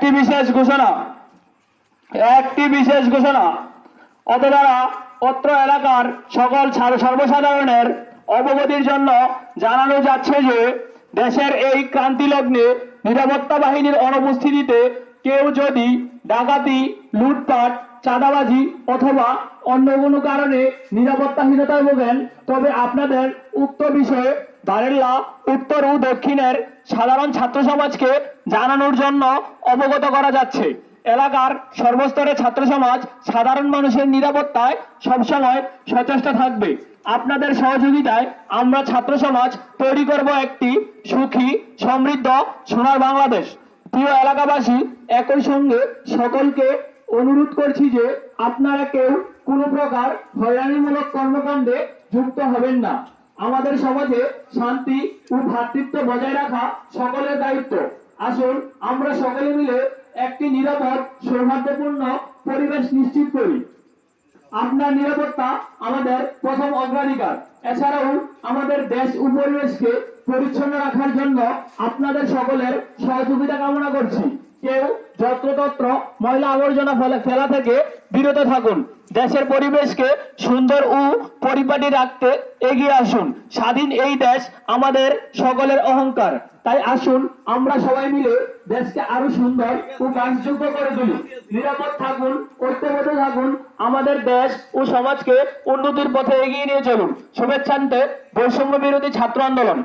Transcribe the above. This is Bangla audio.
একটি বিশেষ ঘোষণা, একটি বিশেষ ঘোষণা। অত দ্বারা অত্র এলাকার সকল সার- সর্বসাধারণের অবগতির জন্য জানানো যাচ্ছে যে, দেশের এই ক্রান্তি লগ্নে নিরাপত্তা বাহিনীর অনুপস্থিতিতে কেউ যদি ডাকাতি, লুটপাট, চাঁদাবাজি অথবা অন্য কোনো কারণে নিরাপত্তাহীনতায় ভোগেন, তবে আপনাদের উক্ত বিষয়ে বারেল্লা উত্তর ও দক্ষিণের সাধারণ ছাত্র সমাজকে জানানোর জন্য অবগত করা যাচ্ছে। এলাকার সর্বস্তরের ছাত্র সমাজ সাধারণ মানুষের নিরাপত্তায় সবসময় সচেষ্ট থাকবে। আপনাদের সহযোগিতায় আমরা ছাত্র সমাজ তৈরি করব একটি সুখী, সমৃদ্ধ, সোনার বাংলাদেশ। প্রিয় এলাকাবাসী, একই সঙ্গে সকলকে অনুরোধ করছি যে আপনারা কেউ কোনো প্রকার হয়রানিমূলক কর্মকাণ্ডে যুক্ত হবেন না। আমাদের সমাজে শান্তি ও ভ্রাতৃত্ব বজায় রাখা সকলের দায়িত্ব। আসুন, আমরা সকলে মিলে একটি নিরাপদ, সৌহার্দ্যপূর্ণ পরিবেশ নিশ্চিত করি। আপনার নিরাপত্তা আমাদের প্রথম অগ্রাধিকার। এছাড়াও আমাদের দেশ ও পরিবেশকে পরিচ্ছন্ন রাখার জন্য আপনাদের সকলের সহযোগিতা কামনা করছি। কেউ যত্রতত্র ময়লা আবর্জনা ফেলা- থেকে বিরত থাকুন। দেশের পরিবেশকে সুন্দর ও পরিপাটি রাখতে এগিয়ে আসুন। স্বাধীন এই দেশ আমাদের সকলের অহংকার। তাই আসুন, আমরা সবাই মিলে দেশকে আরও সুন্দর ও বাসযোগ্য করে তুলি। নিরাপদ থাকুন, ঐক্যবদ্ধ থাকুন, আমাদের দেশ ও সমাজকে উন্নতির পথে এগিয়ে নিয়ে চলুন। শুভেচ্ছান্তে বৈষম্য বিরোধী ছাত্র আন্দোলন।